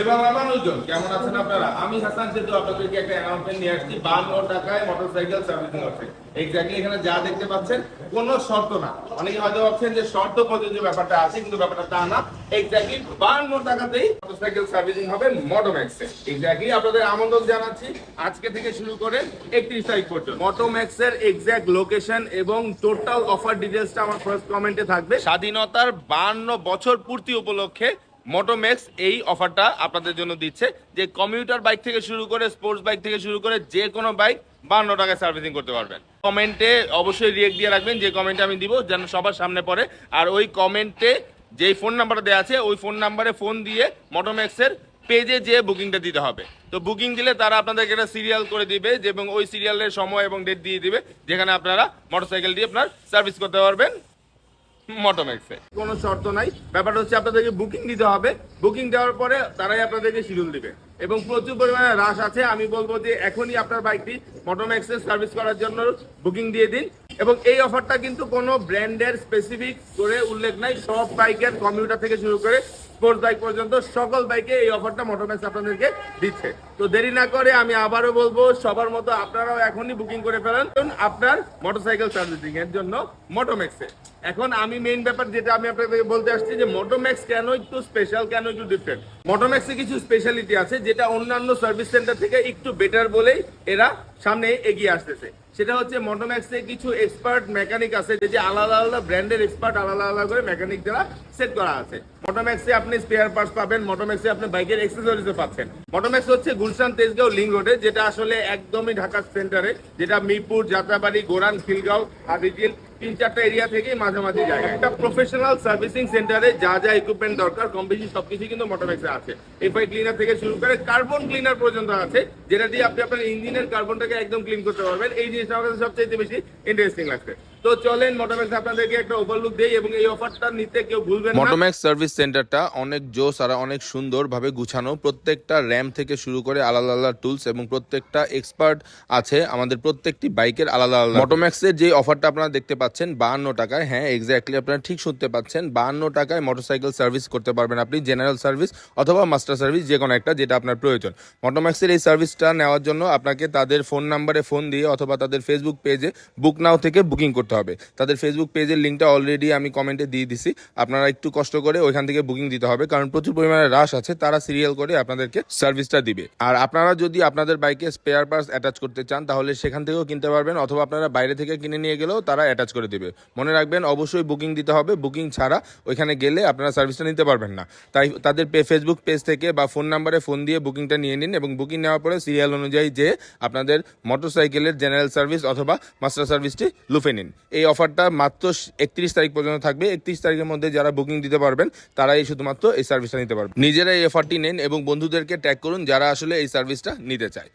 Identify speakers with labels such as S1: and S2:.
S1: এবং মানুষজন, কেমন আছেন আপনারা? আমি হাসান আপনাদেরকে একটা নিয়ে আসছি। টাকায় মোটরসাইকেল সার্ভিসিং এক্স্যাক্টলি এখানে যা দেখতে পাচ্ছেন, কোনো শর্ত না। অনেকে ভাবছেন যে শর্ত ব্যাপারটা আছে, কিন্তু ব্যাপারটা তা না। এক্স্যাক্টলি টাকাতেই সার্ভিসিং হবে এক্স্যাক্টলি আপনাদের আমন্ত্রণ জানাচ্ছি আজকে থেকে শুরু করে একত্রিশ তারিখ পর্যন্ত। মোটোম্যাক্সের এক্স্যাক্ট লোকেশন এবং টোটাল অফার ডিটেলসটা আমার ফার্স্ট কমেন্টে থাকবে। স্বাধীনতার বান্ন বছর পূর্তি উপলক্ষে মোটোম্যাক্স এই অফারটা আপনাদের জন্য দিচ্ছে যে কমিউটার বাইক থেকে শুরু করে স্পোর্টস বাইক থেকে শুরু করে যে কোনো বাইক বান্ন টাকায় সার্ভিসিং করতে পারবেন। কমেন্টে অবশ্যই রিয়েক্ট দিয়ে রাখবেন, যে কমেন্টে আমি দিব, যেন সবার সামনে পড়ে। আর ওই কমেন্টে যেই ফোন নাম্বারটা দেওয়া আছে, ওই ফোন নাম্বারে ফোন দিয়ে মোটোম্যাক্সের পেজে যে বুকিংটা দিতে হবে। তো বুকিং দিলে তারা আপনাদেরকে একটা সিরিয়াল করে দিবে এবং ওই সিরিয়ালের সময় এবং ডেট দিয়ে দিবে, যেখানে আপনারা মোটরসাইকেল দিয়ে আপনার সার্ভিস করতে পারবেন। মোটোম্যাক্সে কোনো শর্ত নাই। ব্যাপারটা হচ্ছে আপনাদেরকে বুকিং দিতে হবে। বুকিং দেওয়ার পরে তারাই আপনাদেরকে শিডিউল দিবে। এবং প্রচুর পরিমাণে হ্রাস আছে। আমি বলব যে এখনই আপনার বাইকটি মোটোম্যাক্সে সার্ভিস করার জন্য বুকিং দিয়ে দিন। এবং এই অফারটা কিন্তু কোনো ব্র্যান্ডের স্পেসিফিক করে উল্লেখ নাই। সব বাইকের কম্পিউটার থেকে শুরু করে স্পোর্টস বাইক পর্যন্ত সকল বাইকে এই অফারটা মোটোম্যাক্স আপনাদেরকে দিচ্ছে। তো দেরি না করে আমি আবারও বলব, সবার মতো আপনারাও এখনই বুকিং করে ফেলেন। আপনার মোটরসাইকেল সার্ভিসিং এর জন্য মোটোম্যাক্সে এখন আমি মেইন ব্যাপার যেটা আমি আপনাদেরকে বলতে আসছি যে মোটোম্যাক্স কেন একটু স্পেশাল কেন একটু ডিফারেন্ট মোটোম্যাক্সে কিছু স্পেশালিটি আছে যেটা অন্যান্য সার্ভিস সেন্টার থেকে একটু বেটার বলেই এরা সামনে এগিয়ে আসতেছে। সেটা হচ্ছে মোটোম্যাক্সে কিছু এক্সপার্ট মেকানিক আছে যে আলাদা আলাদা ব্র্যান্ডের এক্সপার্ট আলাদা আলাদা করে মেকানিক দ্বারা সেট করা আছে। মোটোম্যাক্সে আপনি স্পেয়ার পার্টস পাবেন মোটোম্যাক্সে আপনি বাইকের এক্সেসরিজও পাচ্ছেন। মোটোম্যাক্স হচ্ছে গুলশান তেজগাঁও লিঙ্ক রোডে, যেটা আসলে একদমই ঢাকা সেন্টারে যেটা মিরপুর, যাত্রাবাড়ি, গোরান, খিলগাঁও, হাতিঝিল, তিন চারটা এরিয়া থেকেই মাঝামাঝি জায়গা একটা প্রফেশনাল সার্ভিসিং সেন্টারে যা যা ইকুইপমেন্ট দরকার, কম বেশি সবকিছু কিন্তু মোটরব্যাক্সে আছে। এফআই ক্লিনার থেকে শুরু করে কার্বন ক্লিনার পর্যন্ত আছে, যেটা দিয়ে আপনি আপনার ইঞ্জিনের কার্বনটাকে একদম ক্লিন করতে পারবেন। এই জিনিসটা কাছে সবচেয়ে বেশি ইন্টারেস্টিং লাগছে। তো চলেন মোটরব্যাক্স আপনাদেরকে একটা ওভারলুক দেই এবং এই অফারটা নিতে কেউ ভুলবেন না।
S2: মোটোম্যাক্স সার্ভিস সেন্টারটা অনেক জোস আর অনেক সুন্দরভাবে গুছানো। প্রত্যেকটা র্যাম থেকে শুরু করে আলাদা আলাদা টুলস এবং প্রত্যেকটা এক্সপার্ট আছে। আমাদের প্রত্যেকটি বাইকের আলাদা আলাদা। মোটোম্যাক্সের যে অফারটা আপনারা দেখতে পাচ্ছেন, বাহান্ন টাকায়। হ্যাঁ এক্স্যাক্টলি আপনারা ঠিক শুনতে পাচ্ছেন। বাহান্ন টাকায় মোটরসাইকেল সার্ভিস করতে পারবেন আপনি জেনারেল সার্ভিস অথবা মাস্টার সার্ভিস যে কোনো একটা যেটা আপনার প্রয়োজন। মোটোম্যাক্সের এই সার্ভিসটা নেওয়ার জন্য আপনাকে তাদের ফোন নাম্বারে ফোন দিয়ে অথবা তাদের ফেসবুক পেজে বুক নাও থেকে বুকিং করতে হবে। তাদের ফেসবুক পেজের লিঙ্কটা অলরেডি আমি কমেন্টে দিয়ে দিছি। আপনারা একটু কষ্ট করে ওইখান থেকে বুকিং দিতে হবে, কারণ প্রচুর পরিমাণে রাশ আছে, তারা সিরিয়াল করে আপনাদেরকে সার্ভিসটা দিবে। আর আপনারা যদি আপনাদের বাইকে স্পেয়ার পার্টস অ্যাটাচ করতে চান, তাহলে সেখান থেকেও কিনতে পারবেন, অথবা আপনারা বাইরে থেকে কিনে নিয়ে গেলেও তারা অ্যাটাচ করে দিবে। মনে রাখবেন, অবশ্যই বুকিং দিতে হবে বুকিং ছাড়া ওইখানে গেলে আপনারা সার্ভিসটা নিতে পারবেন না। তাই তাদের ফেসবুক পেজ থেকে বা ফোন নাম্বারে ফোন দিয়ে বুকিংটা নিয়ে নিন এবং বুকিং নেওয়ার পরে সিরিয়াল অনুযায়ী যে আপনাদের মোটরসাইকেলের জেনারেল সার্ভিস অথবা মাস্টার সার্ভিসটি লুফে নিন। এই অফারটা মাত্র একত্রিশ তারিখ পর্যন্ত থাকবে। একত্রিশ তারিখের মধ্যে যারা বুকিং দিতে পারবেন, তারাই শুধুমাত্র এই সার্ভিসটা নিতে পারবেন নিজেরা এই অফারটি নেন এবং বন্ধুদেরকে ট্যাগ করুন যারা আসলে এই সার্ভিসটা নিতে চায়।